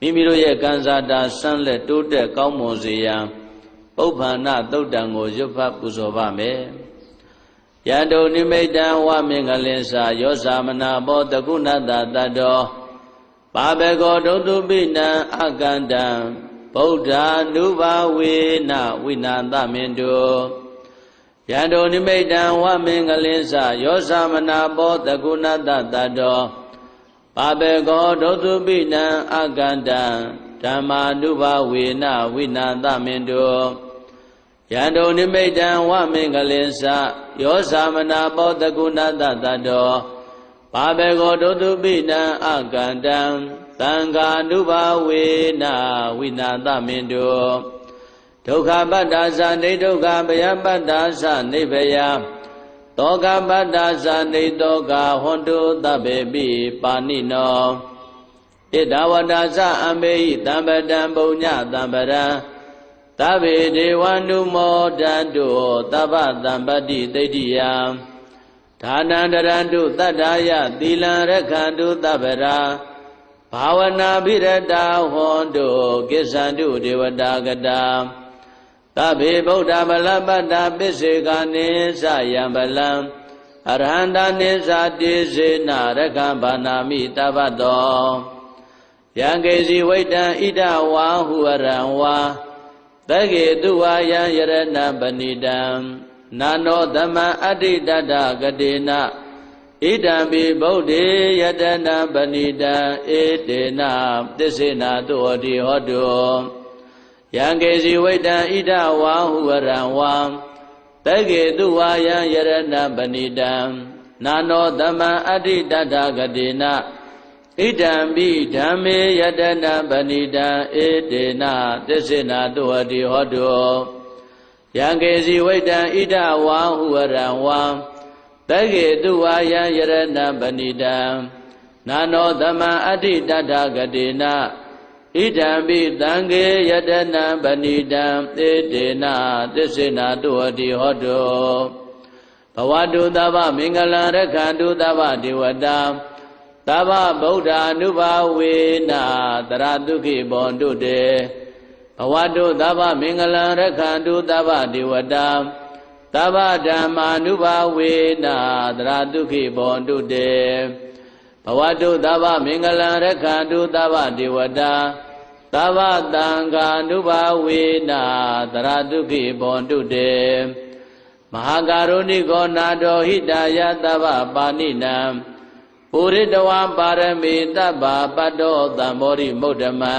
မိမိတို့ရဲ့ကံစားတာဆန်းလက်တိုးတက်ကောင်းမွန်စေရန်ပုပ္ပန္နသုတ်တံကိုရွတ်ဖတ်ပူဇော်ပါမယ်ယတုနိမိတံဝမင်္ဂလင်္စာယောဇာမနာဘောတကုဏတတတ္တောပါဘေကောဒုတုပိနံအကန္တံဗုဒ္ဓ ानु ဘာဝေနဝိနာသမင်တုယတုနိမိတံဝမင်္ဂလင်္စာယောဇာမနာဘောတကုဏတတတ္တောပါဘေကောဒုတုပိနံအကန္တံဓမ္မာနုဘာဝေနဝိနာသမင်တုယန္တုနိမိတံဝမင်္ဂလင်္စယောဇာမနာပောတကုဏတတတောပါဘေကောဒုတုပိနံအကန္တံသံဃာနုဘာဝေနဝိနာသမင်တုဒုက္ခပတ္တာသနေဒုက္ခဗယပတ္တာသနေဗယ တောကပတ္တာသနေတောကဟွန်တုသဗ္ဗေပိပါဏိနောဣဒဝတ္တာသအမေဟိတံပတံပုညတံပရံသဗ္ဗေဒေဝနုမောတတုသဗ္ဗတံပတိသိတိယဒါနန္တရန္တုတတ္ထာယသီလံရခန္တုသဗ္ဗရာဘာဝနာပိရတာဟောတုကိစ္ဆန္တုဒေဝတာကတာ သဗ္ဗေဗုဒ္ဓဗလပတ္တာပစ္စေကနိသယံဗလံအရဟန္တာနိသတိစေနရကံဘာနာမိတဗ္ဗတောယံကေစီဝိတံဣဒဝါဟုရံဝါသကေတုဝါယံယရဏပဏိတံနာနောသမံအဋ္ဌိတတကတိနာဣဒံပိဗုဒ္ဓေယတနာပဏိတံဧတေနသစ္စေနာတုဟောတိဟောတု ယံကေစီဝိတံဣဒဝါဟုဝရံဝံသကေတုဝါယံယရဏပဏိတံနာနောသမံအဋ္ဌိတတကတိနာဣဒံပိဓမ္မေယတနာပဏိတံဧတေနသစ္စေနာတုဟတိဟောတုယံကေစီဝိတံဣဒဝါဟုဝရံဝံတကေတုဝါယံယရဏပဏိတံနာနောသမံအဋ္ဌိတတဂတိနာ ဣဒံပိသံဃေယတနာပဏိတံဧတေနသစ္စေနာတုဟတိဟောတုဘဝတုသဗ္ဗမင်္ဂလံရက္ခန္တုသဗ္ဗဒေဝတာသဗ္ဗဗုဒ္ဓ ानु ဘာဝေနတရတုခိဘောန္တုတေဘဝတုသဗ္ဗမင်္ဂလံရက္ခန္တုသဗ္ဗဒေဝတာသဗ္ဗဓမ္မာနုဘာဝေနတရတုခိဘောန္တုတေဘဝတုသဗ္ဗမင်္ဂလံရက္ခန္တုသဗ္ဗဒေဝတာ သဗ္ဗတံဃာနုဘာဝေနတရတုခိဘောန္တုတေမဟာကာရုဏိကောနာတော်ဟိတာယသဗ္ဗပါဏိနံပုရိတဝါပါရမေတဗ္ဗပတ္တောသံမောရိမုဒ္ဓမံ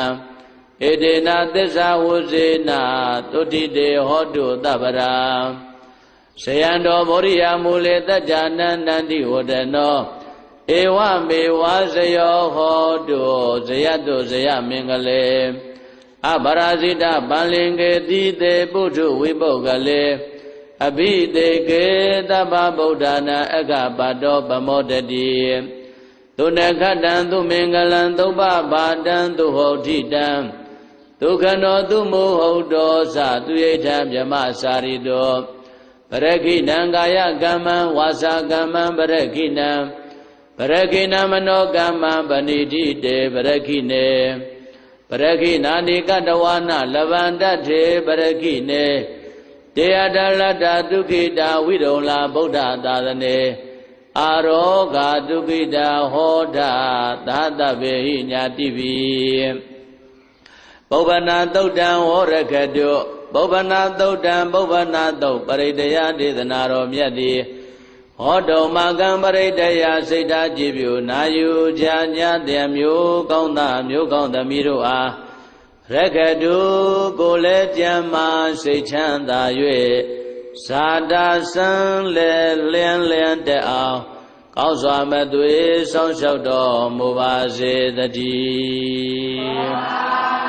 ဧတေနသစ္စာဝုဇေနသုတိတေဟောတုတဗ္ဗရာဇယံတော်မောရိယမူလေတัจจနန္တန္တိဝဒနော ဧဝမေဝဇယောဟောတုဇယတုဇယမင်္ဂလေအပရာဇိတပန္လင်ကေတိတေပုထုဝိပုဂ္ဂလေအဘိတေကေတဗ္ဗဗုဒ္ဓနာအကပတောပမောတတိသုနခတံသူမင်္ဂလံသုပ္ပပါတံသူဟောတိတံဒုက္ခနောသူမုဟုတ်တောသသူယိထံမြမစာရိတောပရခိဏံကာယကမ္မံဝါစာကမ္မံပရခိဏံ ပရခိဏမနောကမ္မံပဏိတိတေပရခိနေပရခိနာနိကတဝနာလဗန္တထေပရခိနေတေယတလတ္တဒုက္ခိတာဝိရုံလာဗုဒ္ဓသာသနေအာရောဂာဒုက္ခိတာဟောတာသာတဗေဟိညာတိပိပုဗ္ဗနာသုတ်တံဝရခတုပုဗ္ဗနာသုတ်တံပုဗ္ဗနာသုတ်ပရိတယဒေသနာတော်မြတ်သည် ဟောတုံမကံပရိတယစိတ်ဓာကြည်ပြုနာယူချာညာတည်းမျိုးကောင်းသားမျိုးကောင်းသမီးတို့အားရခတုကိုလည်းကြံမာစိတ်ချမ်းသာ၍ဇာတာစံလေလျံလျံတဲ့အောင်ကောင်းစွာမသွေဆောင်းလျှောက်တော်မူပါစေတည်း